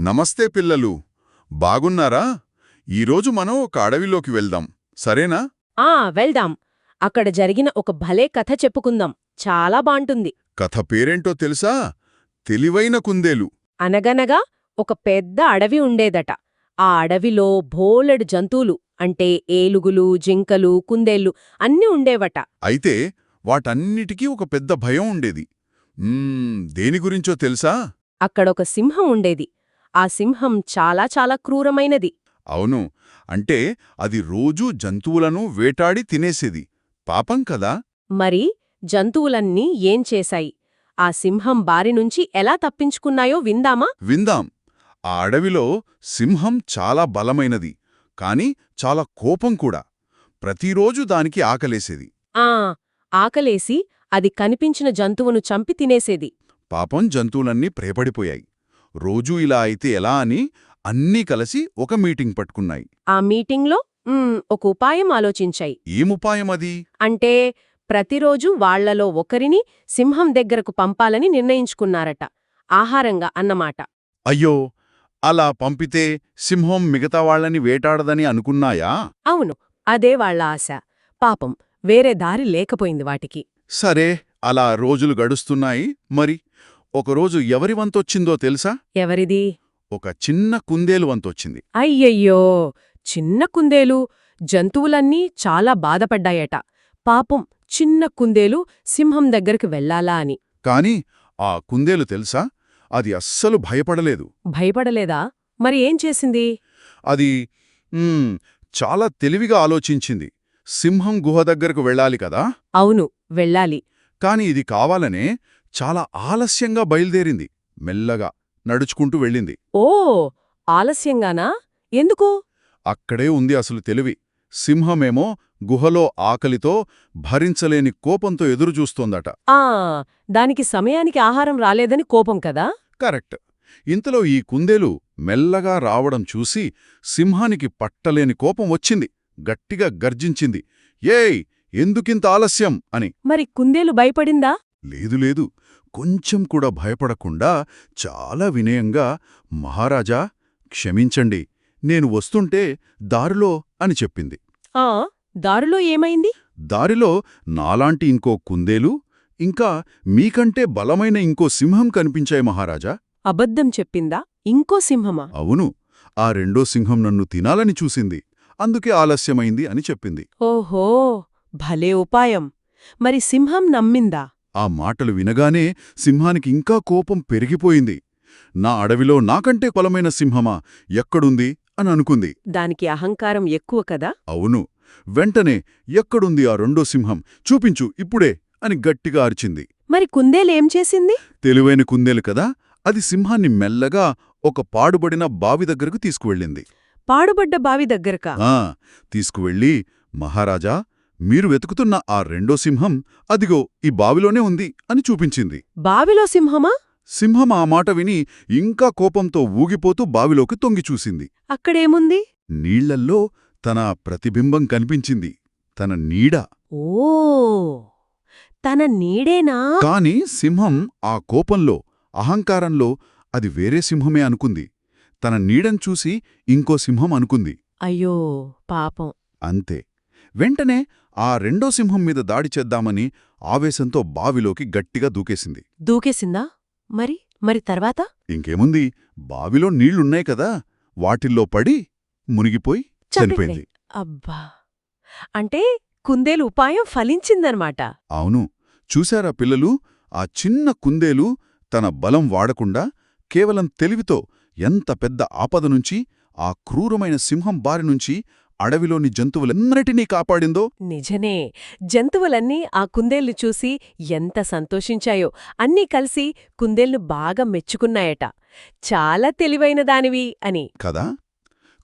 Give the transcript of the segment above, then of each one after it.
నమస్తే పిల్లలు. బాగున్నారా? ఈరోజు మనం ఒక అడవిలోకి వెళ్దాం. సరేనా? ఆ వెళ్దాం. అక్కడ జరిగిన ఒక భలే కథ చెప్పుకుందాం. చాలా బాంటుంది. కథ పేరేంటో తెలుసా? తెలివైన కుందేలు. అనగనగా ఒక పెద్ద అడవి ఉండేదట. ఆ అడవిలో బోలెడు జంతువులు అంటే ఏలుగులు జింకలు కుందేళ్ళు అన్నీ ఉండేవట. అయితే వాటన్నిటికీ ఒక పెద్ద భయం ఉండేది. దేని గురించో తెలుసా? అక్కడొక సింహం ఉండేది. ఆ సింహం చాలా చాలా క్రూరమైనది. అవును. అంటే అది రోజూ జంతువులను వేటాడి తినేసేది. పాపం కదా? మరి జంతువులన్నీ ఏం చేశాయి? ఆ సింహం బారి నుంచి ఎలా తప్పించుకున్నాయో విందామా? విందాం. ఆ అడవిలో సింహం చాలా బలమైనది కాని చాలా కోపం కూడా. ప్రతిరోజు దానికి ఆకలేసేది. ఆ! ఆకలేసి అది కనిపించిన జంతువును చంపి తినేసేది. పాపం జంతువులన్నీ ప్రేపడిపోయాయి రోజూ ఇలా అయితే ఎలా అని అన్నీ కలిసి ఒక మీటింగ్ పట్టుకున్నాయి. ఆ మీటింగ్లో ఒక ఉపాయం ఆలోచించాయి. ఏముపాయమది అంటే ప్రతిరోజు వాళ్ళలో ఒకరిని సింహం దగ్గరకు పంపాలని నిర్ణయించుకున్నారట. ఆహారంగా అన్నమాట. అయ్యో! అలా పంపితే సింహం మిగతా వాళ్ళని వేటాడదని అనుకున్నాయా? అవును అదే వాళ్ళ ఆశ. పాపం వేరే దారి లేకపోయింది వాటికి. సరే అలా రోజులు గడుస్తున్నాయి. మరి ఒకరోజు ఎవరి వంతొచ్చిందో తెలుసా? ఎవరిది? ఒక చిన్న కుందేలు వంతొచ్చింది. అయ్యయ్యో! చిన్న కుందేలు జంతువులన్నీ చాలా బాధపడ్డాయట. పాపం చిన్న కుందేలు సింహం దగ్గరికి వెళ్ళాలా అని. కాని ఆ కుందేలు తెలుసా? అది అస్సలు భయపడలేదు. భయపడలేదా? మరి ఏం చేసింది? అది చాలా తెలివిగా ఆలోచించింది. సింహం గుహ దగ్గరకు వెళ్ళాలి కదా? అవును వెళ్ళాలి. కాని ఇది కావాలనే చాలా ఆలస్యంగా బయలుదేరింది. మెల్లగా నడుచుకుంటూ వెళ్ళింది. ఓ ఆలస్యంగానా? ఎందుకు? అక్కడే ఉంది అసలు తెలివి. సింహమేమో గుహలో ఆకలితో భరించలేని కోపంతో ఎదురుచూస్తోందట. ఆ దానికి సమయానికి ఆహారం రాలేదని కోపం కదా? కరెక్ట్. ఇంతలో ఈ కుందేలు మెల్లగా రావడం చూసి సింహానికి పట్టలేని కోపం వచ్చింది. గట్టిగా గర్జించింది. ఏయ్ ఎందుకింత ఆలస్యం? అని. మరి కుందేలు భయపడిందా? లేదు లేదు. కొంచెం కూడా భయపడకుండా చాలా వినయంగా మహారాజా క్షమించండి నేను వస్తుంటే దారిలో అని చెప్పింది. ఆ దారిలో ఏమైంది? దారిలో నాలాంటి ఇంకో కుందేలు ఇంకా మీకంటే బలమైన ఇంకో సింహం కనిపించాయి మహారాజా. అబద్ధం చెప్పిందా? ఇంకో సింహమా? అవును ఆ రెండో సింహం నన్ను తినాలని చూసింది అందుకే ఆలస్యమైంది అని చెప్పింది. ఓహో భలే ఉపాయం. మరి సింహం నమ్మిందా? ఆ మాటలు వినగానే సింహానికి ఇంకా కోపం పెరిగిపోయింది. నా అడవిలో నాకంటే బలమైన సింహమా? ఎక్కడుంది? అని అనుకుంది. దానికి అహంకారం ఎక్కువ కదా? అవును. వెంటనే ఎక్కడుంది ఆ రెండో సింహం? చూపించు ఇప్పుడే అని గట్టిగా అరిచింది. మరి కుందేలేం చేసింది? తెలివైన కుందేలు కదా? అది సింహాన్ని మెల్లగా ఒక పాడుబడిన బావి దగ్గరకు తీసుకువెళ్ళింది. పాడుబడ్డ బావి దగ్గరకా? తీసుకువెళ్ళి మహారాజా మీరు వెతుకుతున్న ఆ రెండో సింహం అదిగో ఈ బావిలోనే ఉంది అని చూపించింది. బావిలో సింహమా? సింహం ఆ మాట విని ఇంకా కోపంతో ఊగిపోతూ బావిలోకి తొంగి చూసింది. అక్కడేముంది? నీళ్ళల్లో తన ప్రతిబింబం కనిపించింది. తన నీడ. ఓ తన నీడేనా? కాని సింహం ఆ కోపంలో అహంకారంలో అది వేరే సింహమే అనుకుంది. తన నీడన్ చూసి ఇంకో సింహం అనుకుంది. అయ్యో పాపం. అంతే. వెంటనే ఆ రెండో సింహం మీద దాడి చేద్దామని ఆవేశంతో బావిలోకి గట్టిగా దూకేసింది. దూకేసిందా? మరి మరి తర్వాత? ఇంకేముంది? బావిలో నీళ్ళున్నాయి కదా వాటిల్లో పడి మునిగిపోయి చనిపోయింది. అబ్బా! అంటే కుందేలు ఉపాయం ఫలించిందనమాట అవును. చూశారా పిల్లలు? ఆ చిన్న కుందేలు తన బలం వాడకుండా కేవలం తెలివితో ఎంత పెద్ద ఆపద నుంచి ఆ క్రూరమైన సింహం బారి నుంచి అడవిలోని జంతువులెన్నటినీ కాపాడిందో? నిజనే జంతువులన్నీ ఆ కుందేళ్ళు చూసి ఎంత సంతోషించాయో. అన్నీ కలిసి కుందేళ్ళు బాగా మెచ్చుకున్నాయట. చాలా తెలివైన దానివి అని. కదా?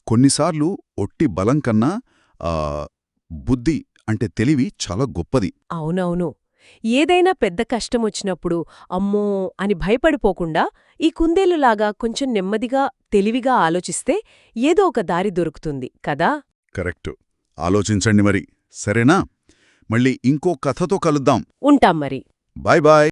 కొన్నిసార్లు ఒట్టి బలం కన్నా ఆ, బుద్ధి అంటే తెలివి చాలా గొప్పది. అవునవును. ఏదైనా పెద్ద కష్టమొచ్చినప్పుడు అమ్మో అని భయపడిపోకుండా ఈ కుందేలులాగా కొంచెం నెమ్మదిగా తెలివిగా ఆలోచిస్తే ఏదో ఒక దారి దొరుకుతుంది కదా? కరెక్ట్. ఆలోచించండి మరి. సరేనా? మళ్ళీ ఇంకో కథతో కలుద్దాం. ఉంటాం మరి. Bye bye.